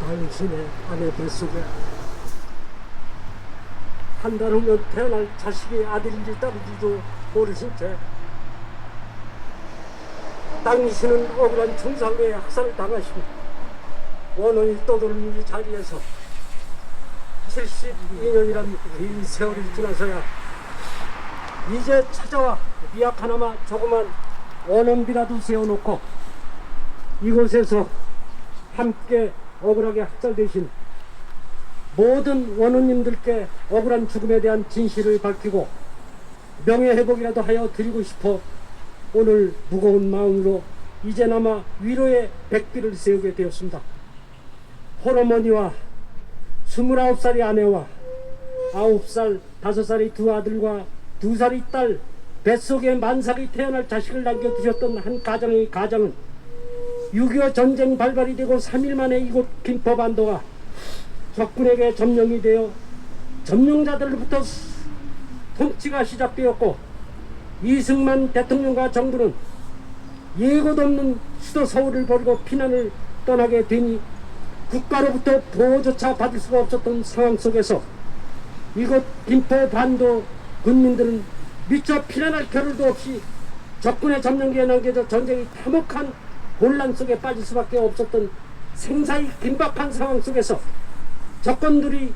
당신의 아내 뱃속에. 한 달 후면 태어날 자식이 아들인지 딸인지도 모르신 채 당신은 억울한 청산로에 학살을 당하시고 원혼이 떠도는 이 자리에서 72년이란 긴 세월이 지나서야 이제 찾아와 미약 하나마 조그만 원혼비라도 세워놓고 이곳에서 함께 억울하게 학살되신 모든 원우님들께 억울한 죽음에 대한 진실을 밝히고 명예회복이라도 하여 드리고 싶어 오늘 무거운 마음으로 이제나마 위로의 백비를 세우게 되었습니다. 홀어머니와 29살의 아내와 9살, 5살의 두 아들과 2살의 딸 뱃속에 만삭이 태어날 자식을 남겨두셨던 한 가정의 가정은 6.25 전쟁 발발이 되고 3일 만에 이곳 김포반도가 적군에게 점령이 되어 점령자들로부터 통치가 시작되었고 이승만 대통령과 정부는 예고도 없는 수도 서울을 버리고 피난을 떠나게 되니 국가로부터 보호조차 받을 수가 없었던 상황 속에서 이곳 김포반도 군민들은 미처 피난할 겨를도 없이 적군의 점령기에 남겨져 전쟁이 참혹한 혼란 속에 빠질 수밖에 없었던 생사의 긴박한 상황 속에서 적군들이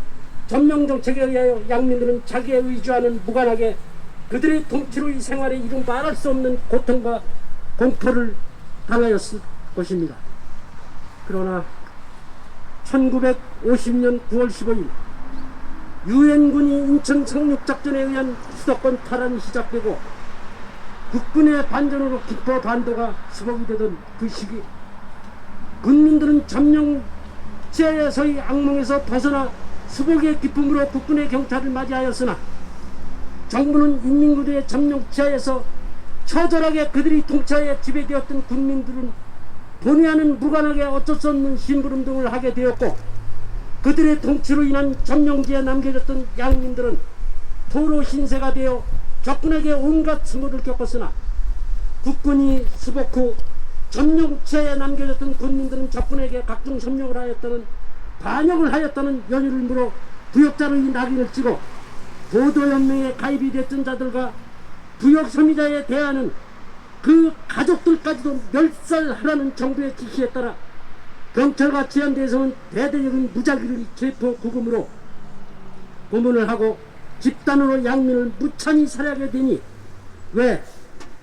점령 정책에 의하여 양민들은 자기에 의지하는 무관하게 그들의 통치로의 생활에 이루 말할 수 없는 고통과 공포를 당하였을 것입니다. 그러나 1950년 9월 15일 유엔군이 인천 상륙작전에 의한 수도권 탈환이 시작되고 국군의 반전으로 김포 반도가 수복이 되던 그 시기 군민들은 점령제에서의 악몽에서 벗어나 수복의 기쁨으로 국군의 경찰을 맞이하였으나 정부는 인민군의 점령 지하에서 처절하게 그들이 통치하에 지배되었던 군민들은 본의 아닌 무관하게 어쩔 수 없는 심부름 등을 하게 되었고 그들의 통치로 인한 점령지에 남겨졌던 양민들은 도로 신세가 되어 적군에게 온갖 수모를 겪었으나 국군이 수복 후 점령체에 남겨졌던 군민들은 적군에게 각종 협력을 하였다는 반역을 하였다는 연유를 물어 부역자의 낙인을 찍어 보도연맹에 가입이 됐던 자들과 부역 소비자에 대하는 그 가족들까지도 멸살하라는 정부의 지시에 따라 경찰과 치안대에서는 대대적인 무작위를 체포 구금으로 고문을 하고 집단으로 양민을 무참히 살해하게 되니 왜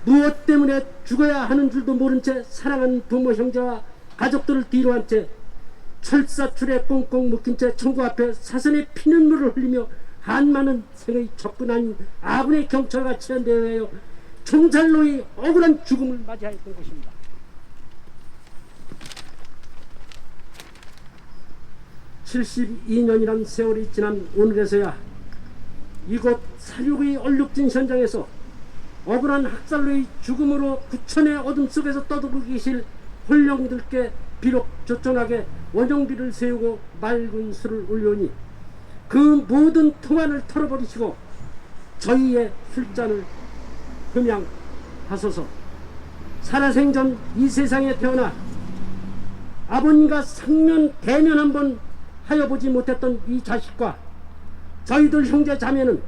무엇 때문에 죽어야 하는 줄도 모른 채 사랑하는 부모 형제와 가족들을 뒤로 한 채 철사출에 꽁꽁 묶인 채 청구 앞에 사선의 피눈물을 흘리며 한많은 생의 적군 아닌 아군의 경찰과 치안대회여 총살로의 억울한 죽음을 맞이하였던 것입니다. (72년이란) 세월이 지난 오늘에서야 이곳 사륙의 얼룩진 현장에서 억울한 학살로의 죽음으로 구천의 어둠 속에서 떠들고 계실 홀령들께 비록 조촐하게 원정비를 세우고 맑은 술을 올려니 그 모든 통안을 털어버리시고 저희의 술잔을 흠양하소서. 살아생전 이 세상에 태어나 아버님과 상면 대면 한번 하여보지 못했던 이 자식과 저희들 형제 자매는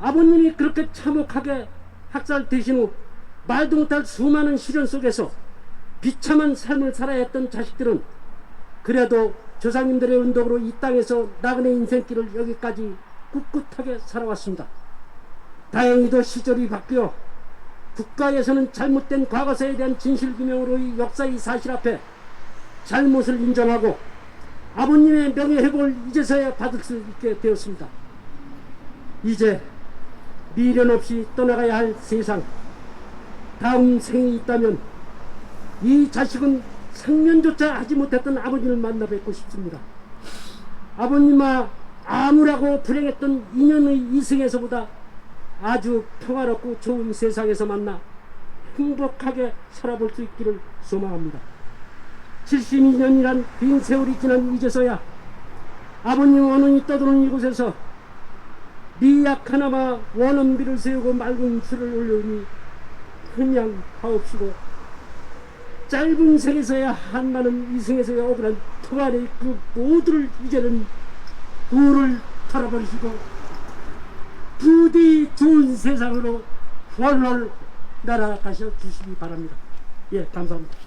아버님이 그렇게 참혹하게 학살되신 후 말도 못할 수많은 시련 속에서 비참한 삶을 살아야 했던 자식들은 그래도 조상님들의 운동으로 이 땅에서 나그네 인생길을 여기까지 꿋꿋하게 살아왔습니다. 다행히도 시절이 바뀌어 국가에서는 잘못된 과거사에 대한 진실규명으로의 역사의 사실 앞에 잘못을 인정하고 아버님의 명예회복을 이제서야 받을 수 있게 되었습니다. 이제 미련 없이 떠나가야 할 세상 다음 생이 있다면 이 자식은 상면조차 하지 못했던 아버님을 만나 뵙고 싶습니다. 아버님과 암울하고 불행했던 인연의 이승에서보다 아주 평화롭고 좋은 세상에서 만나 행복하게 살아볼 수 있기를 소망합니다. 72년이란 긴 세월이 지난 이제서야 아버님 원혼이 떠도는 이곳에서 미약 하나마 원원비를 세우고 맑은 술을 올려니 그냥 하옵시고 짧은 생에서야 한나는 이승에서야 억울한 통안의 그 모두를 이제는 도를 털어버리시고 부디 좋은 세상으로 훨훨 날아가셔 주시기 바랍니다. 예, 감사합니다.